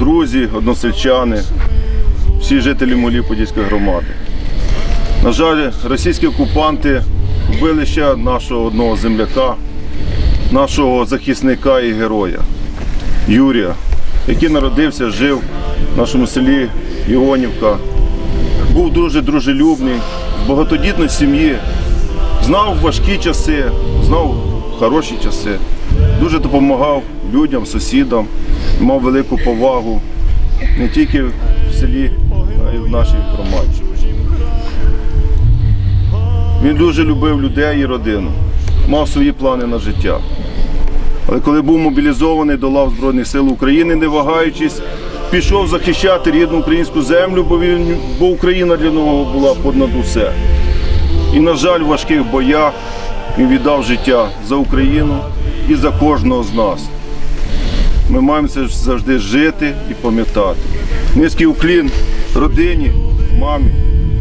друзі, односельчани, всі жителі Моліподільської громади. На жаль, російські окупанти вбили ще нашого одного земляка, нашого захисника і героя Юрія, який народився, жив в нашому селі Іонівка. Був дуже дружелюбний, з багатодітної сім'ї, знав важкі часи, знав хороші часи. Дуже допомагав людям, сусідам, мав велику повагу не тільки в селі, а й в нашій громаді. Він дуже любив людей і родину, мав свої плани на життя. Але коли був мобілізований до лав Збройних сил України, не вагаючись, пішов захищати рідну українську землю, бо, він, бо Україна для нього була понад усе. І, на жаль, в важких боях він віддав життя за Україну і за кожного з нас. Ми маємо це завжди жити і пам'ятати. Низький уклін родині, мамі,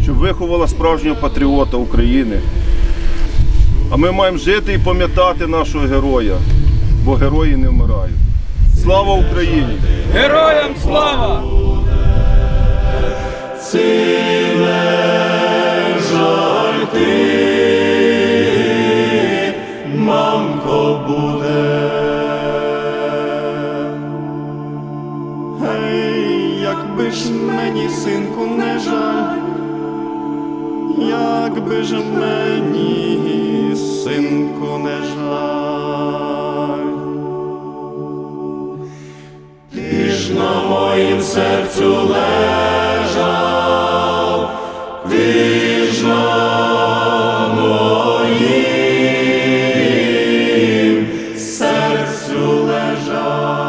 щоб виховала справжнього патріота України. А ми маємо жити і пам'ятати нашого героя, бо герої не вмирають. Слава Україні! Героям слава! жаль ти, ж мені, синку, не жаль, якби ж мені, синку, не жаль. Ти ж на моїм серцю лежав, ти ж на моїм серцю лежав.